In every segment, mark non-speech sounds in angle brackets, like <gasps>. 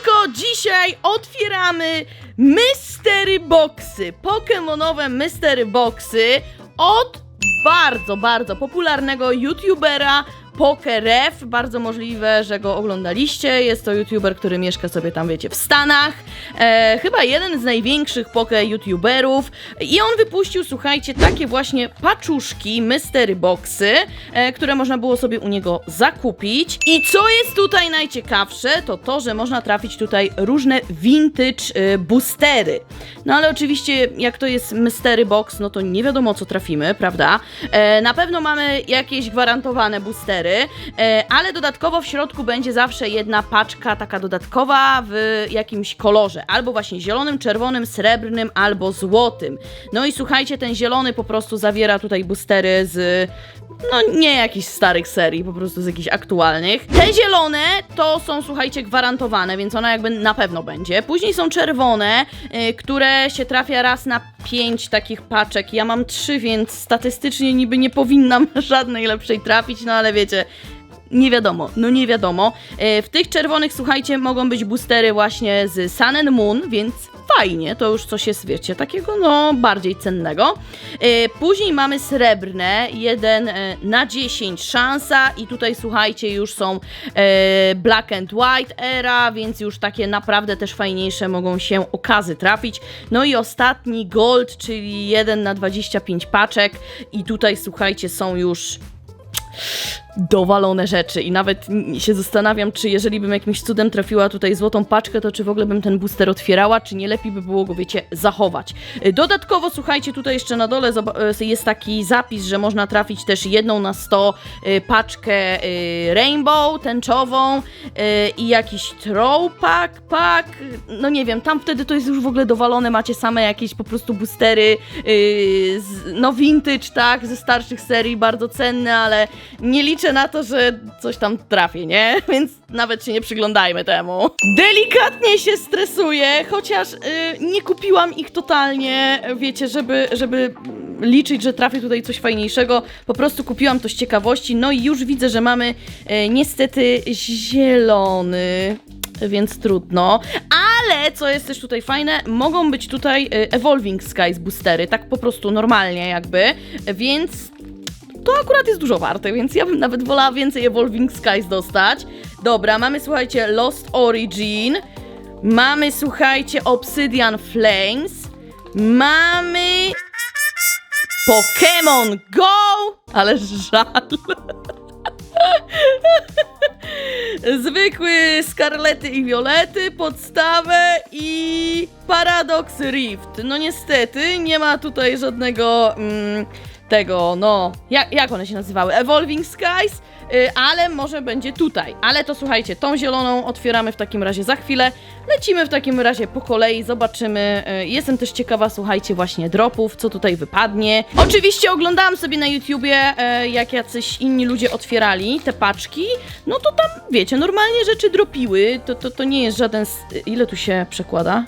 Siemanko, dzisiaj otwieramy mystery boxy, pokemonowe mystery boxy od bardzo, bardzo popularnego youtubera Pokeref. Bardzo możliwe, że go oglądaliście. Jest to youtuber, który mieszka sobie tam, wiecie, w Stanach. E, chyba jeden z największych poke youtuberów. I on wypuścił, słuchajcie, takie właśnie paczuszki, mystery boxy, e, które można było sobie u niego zakupić. I co jest tutaj najciekawsze, to to, że można trafić tutaj różne vintage e, boostery. No ale oczywiście, jak to jest mystery box, no to nie wiadomo, co trafimy, prawda? E, na pewno mamy jakieś gwarantowane boostery, e, ale dodatkowo w środku będzie zawsze jedna paczka taka dodatkowa w jakimś kolorze, albo właśnie zielonym, czerwonym, srebrnym, albo złotym. No i słuchajcie, ten zielony po prostu zawiera tutaj boostery z no nie jakichś starych serii, po prostu z jakichś aktualnych. Te zielone to są, słuchajcie, gwarantowane, więc ona jakby na pewno będzie. Później są czerwone, y, które się trafia raz na pięć takich paczek. Ja mam trzy, więc statystycznie niby nie powinnam <laughs> żadnej lepszej trafić, no ale wiecie, nie wiadomo, no nie wiadomo. E, W tych czerwonych, słuchajcie, mogą być boostery właśnie z Sun and Moon, więc fajnie, to już coś jest, wiecie, takiego no bardziej cennego. E, Później mamy srebrne, 1 na 10 szansa i tutaj słuchajcie, już są e, Black and White era, więc już takie naprawdę też fajniejsze mogą się okazy trafić. No i ostatni gold, czyli 1 na 25 paczek i tutaj słuchajcie, są już dowalone rzeczy i nawet się zastanawiam, czy jeżeli bym jakimś cudem trafiła tutaj złotą paczkę, to czy w ogóle bym ten booster otwierała, czy nie lepiej by było go, wiecie, zachować. Y, Dodatkowo, słuchajcie, tutaj jeszcze na dole y, jest taki zapis, że można trafić też jedną na 100 y, paczkę rainbow, tęczową i jakiś throw pack, no nie wiem, tam wtedy to jest już w ogóle dowalone, macie same jakieś po prostu boostery, no vintage, tak, ze starszych serii, bardzo cenne, ale nie liczę na to, że coś tam trafi, nie? <laughs> Więc nawet się nie przyglądajmy temu. Delikatnie się stresuję, chociaż y, nie kupiłam ich totalnie, wiecie, żeby, żeby liczyć, że trafi tutaj coś fajniejszego. Po prostu kupiłam to z ciekawości, no i już widzę, że mamy y, niestety zielony, więc trudno. Ale, co jest też tutaj fajne, mogą być tutaj y, Evolving Skies boostery, tak po prostu normalnie jakby, więc to akurat jest dużo warte, więc ja bym nawet wolała więcej Evolving Skies dostać. Dobra, mamy słuchajcie Lost Origin, mamy słuchajcie Obsidian Flames, mamy Pokémon Go, ale żal. <laughs> Zwykły skarlety i violety, podstawę i Paradox Rift. No niestety, nie ma tutaj żadnego mm, tego, no, jak, jak one się nazywały? Evolving Skies, y, ale może będzie tutaj. Ale to słuchajcie, tą zieloną otwieramy w takim razie za chwilę. Lecimy w takim razie po kolei, zobaczymy. Y, Jestem też ciekawa, słuchajcie, właśnie dropów, co tutaj wypadnie. Oczywiście oglądałam sobie na YouTubie, e, jak jacyś inni ludzie otwierali te paczki. No to tam, wiecie, normalnie rzeczy dropiły. To, to, to nie jest żaden. s- Ile tu się przekłada?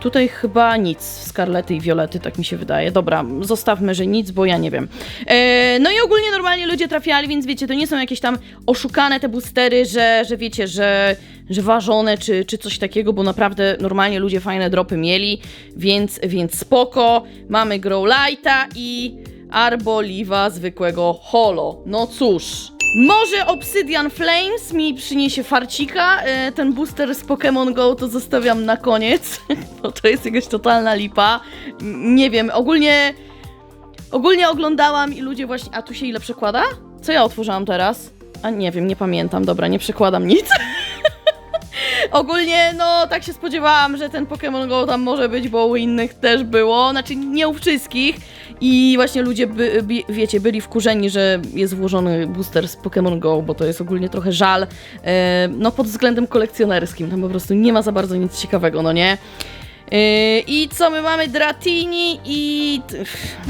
Tutaj chyba nic, skarlety i violety, tak mi się wydaje. Dobra, zostawmy, że nic, bo ja nie wiem. E, no i ogólnie normalnie ludzie trafiali, więc wiecie, to nie są jakieś tam oszukane te boostery, że, że wiecie, że, że ważone czy, czy coś takiego, bo naprawdę normalnie ludzie fajne dropy mieli, więc, więc spoko. Mamy Growlite'a i Arboliva zwykłego holo. No cóż. Może Obsidian Flames mi przyniesie farcika. E, ten booster z Pokémon Go to zostawiam na koniec, <laughs> bo to jest jakaś totalna lipa. Nie wiem, ogólnie. Ogólnie oglądałam i ludzie właśnie. A tu się ile przekłada? Co ja otworzyłam teraz? A nie wiem, nie pamiętam. Dobra, nie przekładam nic. <laughs> Ogólnie, no, tak się spodziewałam, że ten Pokémon Go tam może być, bo u innych też było. Znaczy, nie u wszystkich. I właśnie ludzie, by, by, wiecie, byli wkurzeni, że jest włożony booster z Pokémon Go, bo to jest ogólnie trochę żal. E, no, pod względem kolekcjonerskim. Tam po prostu nie ma za bardzo nic ciekawego, no nie? Yy, I co my mamy? Dratini i.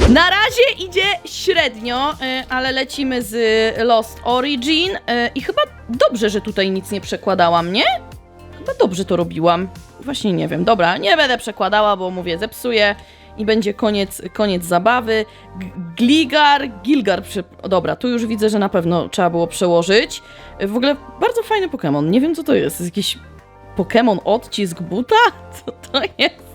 Na razie idzie średnio, yy, ale lecimy z Lost Origin. Yy, I chyba dobrze, że tutaj nic nie przekładałam, nie? Dobrze to robiłam. Właśnie nie wiem. Dobra, nie będę przekładała, bo mówię, zepsuję i będzie koniec, koniec zabawy. Gligar, Gilgar. Przy... Dobra, tu już widzę, że na pewno trzeba było przełożyć. W ogóle bardzo fajny Pokémon. Nie wiem, co to jest. Jest jakiś Pokémon odcisk buta? <laughs> Co to jest?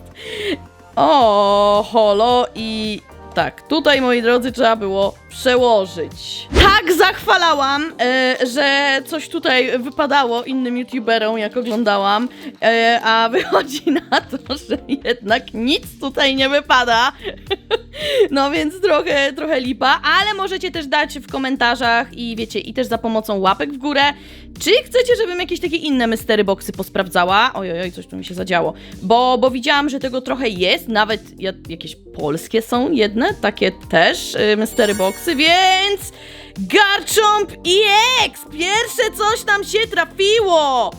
O, holo i tak, tutaj moi drodzy trzeba było przełożyć. Tak zachwalałam, e, że coś tutaj wypadało innym youtuberom, jak oglądałam, e, a wychodzi na to, że jednak nic tutaj nie wypada. <laughs> No więc trochę, trochę lipa, ale możecie też dać w komentarzach i wiecie, i też za pomocą łapek w górę, czy chcecie, żebym jakieś takie inne mystery boxy posprawdzała? Oj, oj, oj, coś tu mi się zadziało. Bo, bo widziałam, że tego trochę jest, nawet ja, jakieś polskie są jedne, takie też y, mystery boxy, więc Garchomp EX! Pierwsze coś nam się trafiło!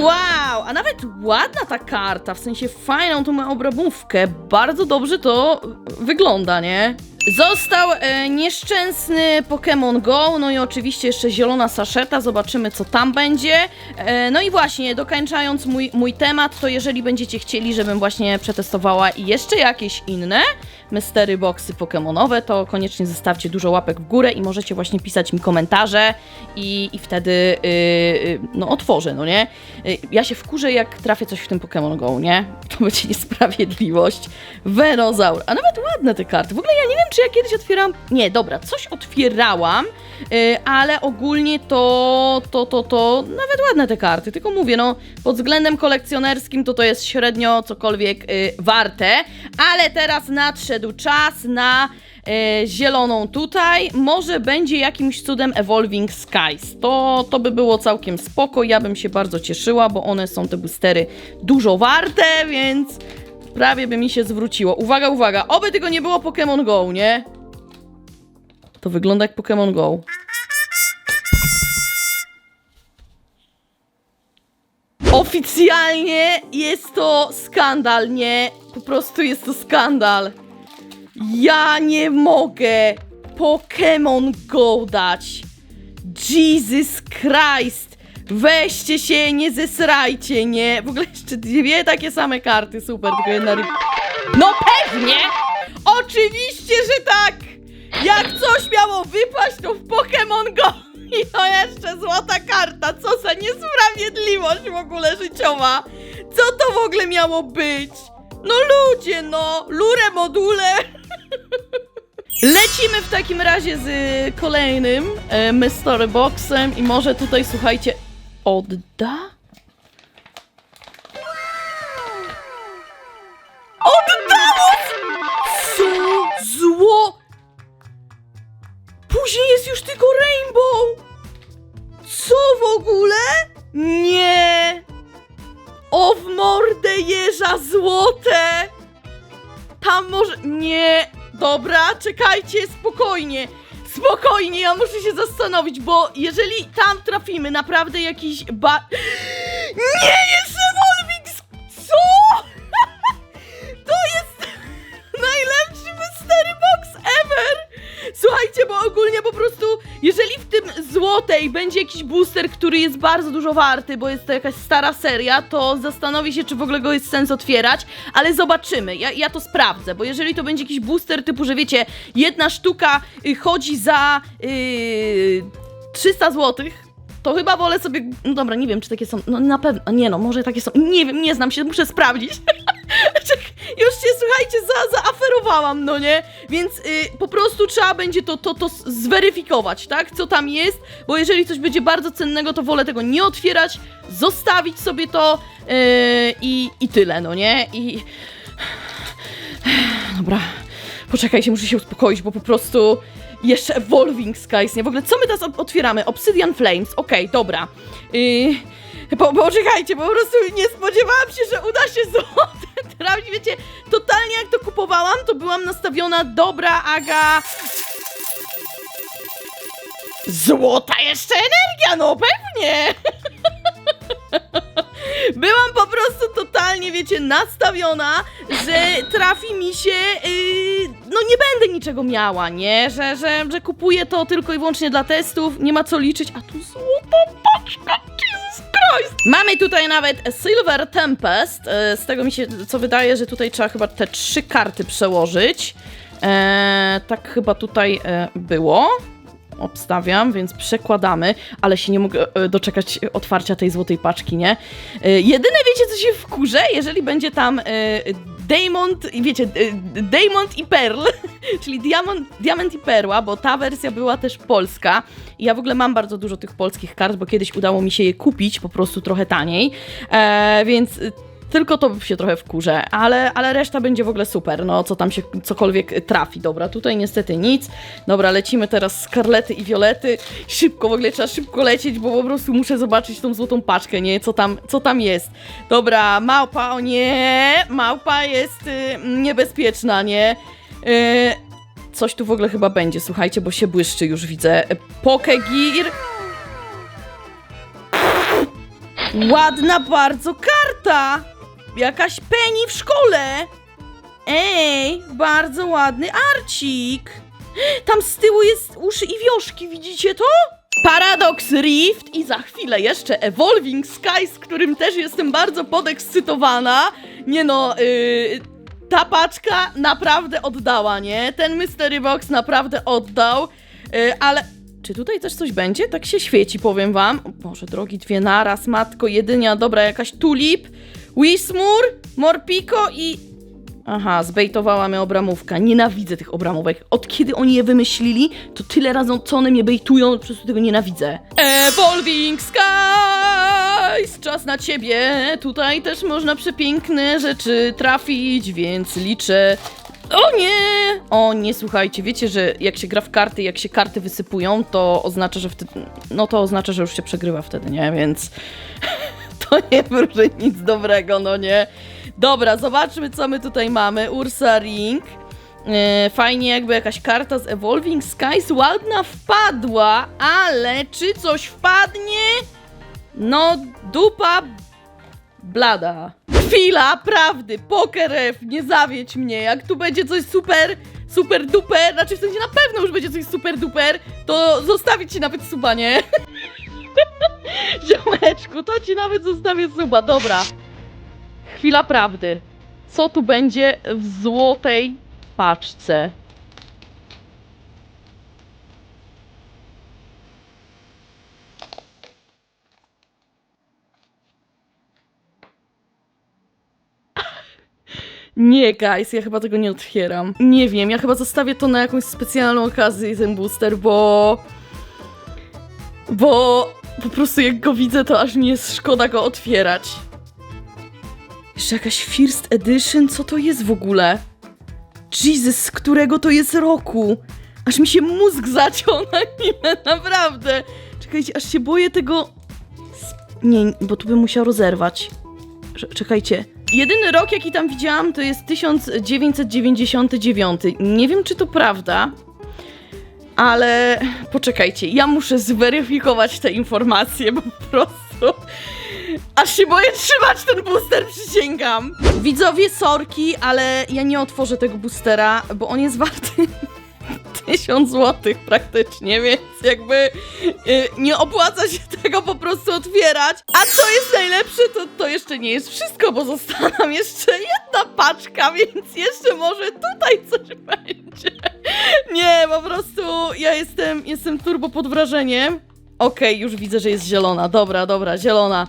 Wow, a nawet ładna ta karta, w sensie fajną tą ma obrabówkę. Bardzo dobrze to wygląda, nie? Został e, nieszczęsny Pokémon Go, no i oczywiście jeszcze zielona saszeta, zobaczymy co tam będzie. E, no i właśnie, dokończając mój, mój temat, to jeżeli będziecie chcieli, żebym właśnie przetestowała jeszcze jakieś inne mystery boxy Pokémonowe, to koniecznie zostawcie dużo łapek w górę i możecie właśnie pisać mi komentarze i, i wtedy y, y, no otworzę, no nie? Y, ja się wkurzę jak trafię coś w tym Pokémon Go, nie? <laughs> To będzie niesprawiedliwość. Venozaur, a nawet ładne te karty. W ogóle ja nie wiem, czy ja kiedyś otwieram... Nie, dobra, coś otwierałam, y, ale ogólnie to, to, to, to nawet ładne te karty, tylko mówię, no pod względem kolekcjonerskim to to jest średnio cokolwiek y, warte, ale teraz nadszedł czas na e, zieloną tutaj. Może będzie jakimś cudem Evolving Skies. To, to by było całkiem spoko. Ja bym się bardzo cieszyła, bo one są te boostery dużo warte, więc prawie by mi się zwróciło. Uwaga, uwaga. Oby tego nie było Pokémon Go, nie? To wygląda jak Pokémon Go. Oficjalnie jest to skandal, nie? Po prostu jest to skandal. Ja nie mogę Pokémon Go dać. Jesus Christ. Weźcie się, nie zesrajcie, nie? W ogóle jeszcze dwie takie same karty, super, tylko jedna ryb... No pewnie! Oczywiście, że tak! Jak coś miało wypaść, to w Pokémon Go! I to jeszcze złota karta, co za niesprawiedliwość w ogóle życiowa! Co to w ogóle miało być? No ludzie, no! Lure module! <laughs> Lecimy w takim razie z y, kolejnym e, Mystery Boxem i może tutaj, słuchajcie, odda? Oddało! Co? Zło! Później jest już tylko Rainbow! Co w ogóle? Nie! O w mordę jeża złote! Tam może... Nie! Dobra, czekajcie, spokojnie. Spokojnie, ja muszę się zastanowić, bo jeżeli tam trafimy naprawdę jakiś ba... <gasps> Nie jest w tym złotej będzie jakiś booster, który jest bardzo dużo warty, bo jest to jakaś stara seria, to zastanowię się, czy w ogóle go jest sens otwierać, ale zobaczymy. Ja, ja to sprawdzę, bo jeżeli to będzie jakiś booster typu, że wiecie, jedna sztuka y, chodzi za y, 300 złotych, to chyba wolę sobie. No dobra, nie wiem, czy takie są. No na pewno. Nie no, może takie są. Nie wiem, nie znam się, muszę sprawdzić. <laughs> Słuchajcie, za, zaaferowałam, no nie? Więc y, po prostu trzeba będzie to, to, to zweryfikować, tak? Co tam jest, bo jeżeli coś będzie bardzo cennego, to wolę tego nie otwierać, zostawić sobie to yy, i, i tyle, no nie? I. <sighs> Dobra, poczekajcie, muszę się uspokoić, bo po prostu jeszcze Evolving Skies, nie? W ogóle co my teraz otwieramy? Obsidian Flames, okej, dobra. Yy, po, poczekajcie, po prostu nie spodziewałam się, że uda się złote <laughs> trafić, wiecie, totalnie jak to kupowałam, to byłam nastawiona, dobra, Aga... Złota jeszcze energia, no pewnie! <laughs> Byłam po prostu totalnie, wiecie, nastawiona, że trafi mi się. Yy, no nie będę niczego miała, nie? Że, że, że kupuję to tylko i wyłącznie dla testów, nie ma co liczyć. A tu złota paczka, Jesus Christ! Mamy tutaj nawet Silver Tempest. Yy, z tego mi się co wydaje, że tutaj trzeba chyba te trzy karty przełożyć. Eee, tak chyba tutaj e, było. Obstawiam, więc przekładamy, ale się nie mogę e, doczekać otwarcia tej złotej paczki, nie? E, Jedyne wiecie, co się wkurzę, jeżeli będzie tam e, Diamond, wiecie, Diamond i Pearl, <laughs> czyli diamond, diament i perła, bo ta wersja była też polska. Ja w ogóle mam bardzo dużo tych polskich kart, bo kiedyś udało mi się je kupić po prostu trochę taniej, więc tylko to się trochę wkurzę, ale, ale reszta będzie w ogóle super, no co tam się cokolwiek trafi. Dobra, tutaj niestety nic. Dobra, lecimy teraz skarlety i wiolety. Szybko, w ogóle trzeba szybko lecieć, bo po prostu muszę zobaczyć tą złotą paczkę, nie? Co tam, co tam jest. Dobra, małpa, o nie! Małpa jest y, niebezpieczna, nie? Y, coś tu w ogóle chyba będzie, słuchajcie, bo się błyszczy, już widzę. Pokegir. Ładna bardzo karta! Jakaś Penny w szkole! Ej, bardzo ładny arcik! Tam z tyłu jest uszy i wioszki, widzicie to? Paradox Rift i za chwilę jeszcze Evolving Sky, z którym też jestem bardzo podekscytowana. Nie no, yy, ta paczka naprawdę oddała, nie? Ten Mystery Box naprawdę oddał, yy, ale czy tutaj też coś będzie? Tak się świeci, powiem wam. O Boże drogi, dwie naraz, matko, jedynia, dobra, jakaś tulip, Wismur, Morpiko i... Aha, zbejtowała mnie obramówka. Nienawidzę tych obramówek. Od kiedy oni je wymyślili, to tyle razy, co one mnie bejtują, po prostu tego nienawidzę. Evolving Skies! Czas na ciebie! Tutaj też można przepiękne rzeczy trafić, więc liczę o nie! O nie, słuchajcie, wiecie, że jak się gra w karty, jak się karty wysypują, to oznacza, że wtedy. No to oznacza, że już się przegrywa wtedy, nie? Więc. To nie wróży nic dobrego, no nie? Dobra, zobaczmy, co my tutaj mamy. Ursa Ring. E, Fajnie, jakby jakaś karta z Evolving Skies ładna wpadła, ale czy coś wpadnie? No, dupa blada. Chwila prawdy, pokeref, nie zawiedź mnie. Jak tu będzie coś super, super duper, znaczy w sensie na pewno już będzie coś super duper, to zostawić ci nawet suba, nie? <laughs> <laughs> Ziomeczku, to ci nawet zostawię suba, dobra. Chwila prawdy. Co tu będzie w złotej paczce? <laughs> Nie, guys, ja chyba tego nie otwieram. Nie wiem, ja chyba zostawię to na jakąś specjalną okazję, ten booster, bo... Bo po prostu jak go widzę, to aż mi jest szkoda go otwierać. Jeszcze jakaś First Edition? Co to jest w ogóle? Jesus, z którego to jest roku? Aż mi się mózg zaciął na chwilę, naprawdę. Czekajcie, aż się boję tego... Nie, bo tu bym musiał rozerwać. Cze- Czekajcie. Jedyny rok, jaki tam widziałam, to jest 1999. Nie wiem, czy to prawda, ale poczekajcie, ja muszę zweryfikować te informacje, po prostu aż się boję trzymać ten booster, przysięgam. Widzowie, sorki, ale ja nie otworzę tego boostera, bo on jest warty <laughs> 1000 zł praktycznie, więc jakby y, nie opłaca się tego po prostu otwierać. A co jest najlepsze, to to jeszcze nie jest wszystko, bo została nam jeszcze jedna paczka, więc jeszcze może tutaj coś będzie. <laughs> Nie, po prostu ja jestem, jestem turbo pod wrażeniem. Okej, już widzę, że jest zielona. Dobra, dobra, zielona.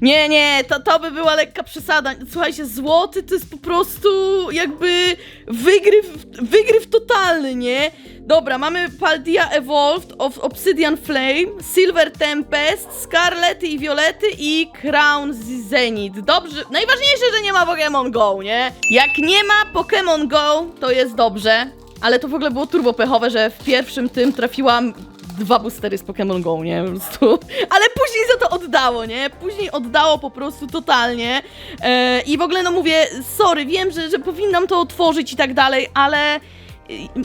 Nie, nie, to, to by była lekka przesada. Słuchajcie, złoty to jest po prostu jakby wygryw, wygryw totalny, nie? Dobra, mamy Paldia Evolved, of Obsidian Flame, Silver Tempest, Scarlety i Violety i Crown Zenith. Dobrze, najważniejsze, że nie ma Pokémon Go, nie? Jak nie ma Pokémon Go, to jest dobrze. Ale to w ogóle było turbo pechowe, że w pierwszym tym trafiłam dwa boostery z Pokémon Go, nie? Po prostu. Ale później za to oddało, nie? Później oddało po prostu totalnie. E, I w ogóle, no mówię, sorry, wiem, że, że powinnam to otworzyć i tak dalej, ale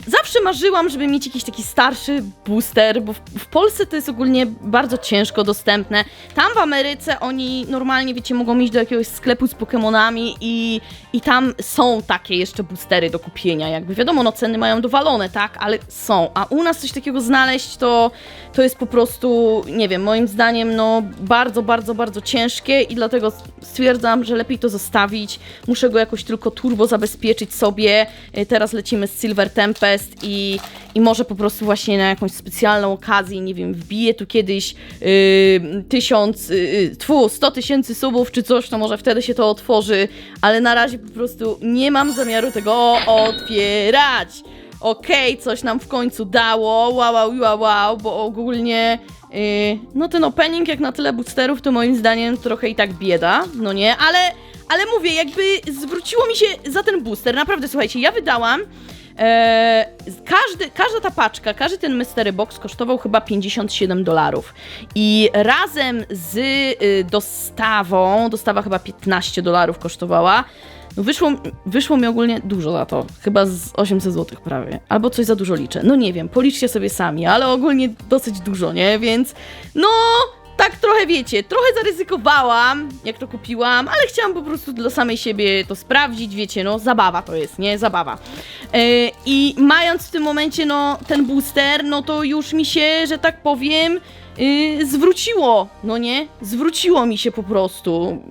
zawsze marzyłam, żeby mieć jakiś taki starszy booster, bo w, w Polsce to jest ogólnie bardzo ciężko dostępne. Tam w Ameryce oni normalnie, wiecie, mogą iść do jakiegoś sklepu z Pokémonami i, i tam są takie jeszcze boostery do kupienia. Jakby wiadomo, no ceny mają dowalone, tak, ale są. A u nas coś takiego znaleźć to, to jest po prostu, nie wiem, moim zdaniem, no bardzo, bardzo, bardzo ciężkie i dlatego stwierdzam, że lepiej to zostawić. Muszę go jakoś tylko turbo zabezpieczyć sobie. Y, Teraz lecimy z Silver Tempest i, i może po prostu właśnie na jakąś specjalną okazję, nie wiem, wbiję tu kiedyś yy, tysiąc, yy, tfu, sto tysięcy subów czy coś, to może wtedy się to otworzy, ale na razie po prostu nie mam zamiaru tego otwierać. Okej, coś nam w końcu dało, wow, wow, wow, wow, bo ogólnie, yy, no ten opening jak na tyle boosterów, to moim zdaniem trochę i tak bieda, no nie, ale, ale mówię, jakby zwróciło mi się za ten booster, naprawdę, słuchajcie, ja wydałam, e, każdy, każda ta paczka, każdy ten mystery box kosztował chyba 57 dolarów i razem z y, dostawą, dostawa chyba 15 dolarów kosztowała, no wyszło, wyszło mi ogólnie dużo za to. Chyba z 800 zł prawie. Albo coś za dużo liczę. No nie wiem, policzcie sobie sami, ale ogólnie dosyć dużo, nie? Więc no, tak trochę wiecie, trochę zaryzykowałam, jak to kupiłam, ale chciałam po prostu dla samej siebie to sprawdzić, wiecie, no zabawa to jest, nie? Zabawa. E, I mając w tym momencie, no, ten booster, no to już mi się, że tak powiem, y, zwróciło, no nie? Zwróciło mi się po prostu.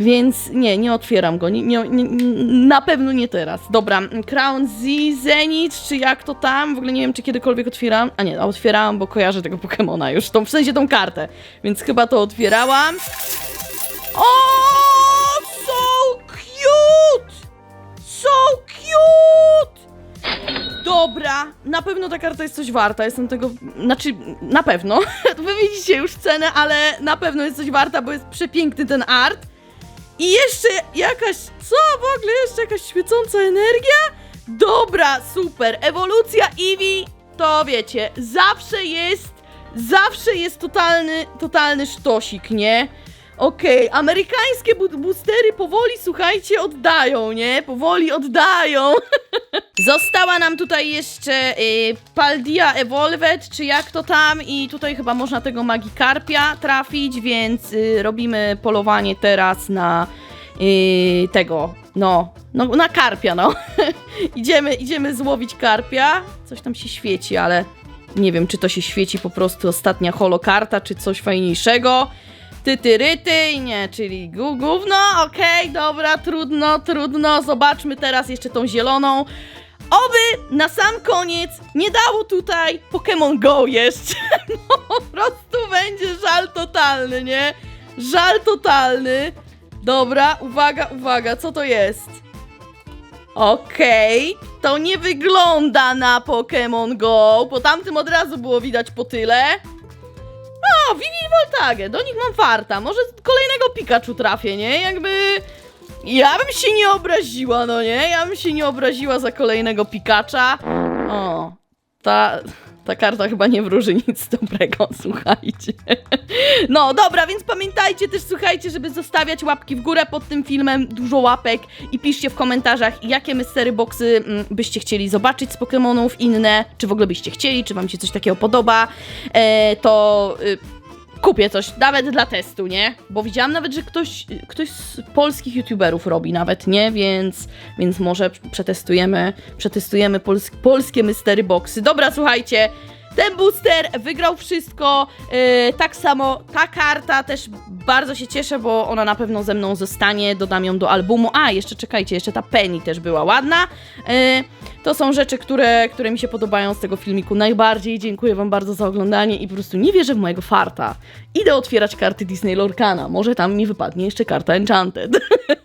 Więc nie, nie otwieram go. Nie, nie, nie, na pewno nie teraz. Dobra, Crown Z, Zenith, czy jak to tam? W ogóle nie wiem, czy kiedykolwiek otwieram. A nie, otwierałam, bo kojarzę tego Pokemona już. Tą, w sensie tą kartę. Więc chyba to otwierałam. O, so cute! So cute! Dobra, na pewno ta karta jest coś warta, jestem tego, znaczy, na pewno, <laughs> wy widzicie już cenę, ale na pewno jest coś warta, bo jest przepiękny ten art. I jeszcze jakaś, co w ogóle, jeszcze jakaś świecąca energia? Dobra, super, ewolucja Eevee, to wiecie, zawsze jest, zawsze jest totalny, totalny sztosik, nie? Okej, amerykańskie boostery powoli, słuchajcie, oddają, nie? Powoli oddają. <laughs> Została nam tutaj jeszcze y, Paldia Evolved, czy jak to tam i tutaj chyba można tego Magikarpia trafić, więc y, robimy polowanie teraz na y, tego, no, no, na karpia, no. <laughs> idziemy, idziemy złowić karpia. Coś tam się świeci, ale nie wiem, czy to się świeci po prostu ostatnia holokarta, czy coś fajniejszego. Tytyryty, nie, czyli gu- gówno, okej, dobra, trudno, trudno. Zobaczmy teraz jeszcze tą zieloną. Oby na sam koniec nie dało tutaj Pokémon Go jeszcze. <laughs> No po prostu będzie żal totalny, nie? Żal totalny. Dobra, uwaga, uwaga, co to jest? Okej, to nie wygląda na Pokémon Go, bo tamtym od razu było widać po tyle. O, Vivi Voltage, do nich mam farta. Może kolejnego Pikachu trafię, nie? Jakby... Ja bym się nie obraziła, no nie? Ja bym się nie obraziła za kolejnego Pikacha. O, ta... Ta karta chyba nie wróży nic dobrego, <laughs> słuchajcie. No dobra, więc pamiętajcie też, słuchajcie, żeby zostawiać łapki w górę pod tym filmem, dużo łapek i piszcie w komentarzach, jakie mystery boxy mm, byście chcieli zobaczyć z Pokémonów, inne, czy w ogóle byście chcieli, czy wam się coś takiego podoba, e, to y, kupię coś, nawet dla testu, nie? Bo widziałam nawet, że ktoś, ktoś z polskich youtuberów robi nawet, nie? Więc, więc może przetestujemy, przetestujemy pols polskie mystery boxy. Dobra, słuchajcie, ten booster wygrał wszystko, yy, tak samo ta karta też bardzo się cieszę, bo ona na pewno ze mną zostanie, dodam ją do albumu. A, jeszcze czekajcie, jeszcze ta Penny też była ładna. Yy, to są rzeczy, które, które mi się podobają z tego filmiku najbardziej. Dziękuję wam bardzo za oglądanie i po prostu nie wierzę w mojego farta. Idę otwierać karty Disney Lorcana, może tam mi wypadnie jeszcze karta Enchanted. <laughs>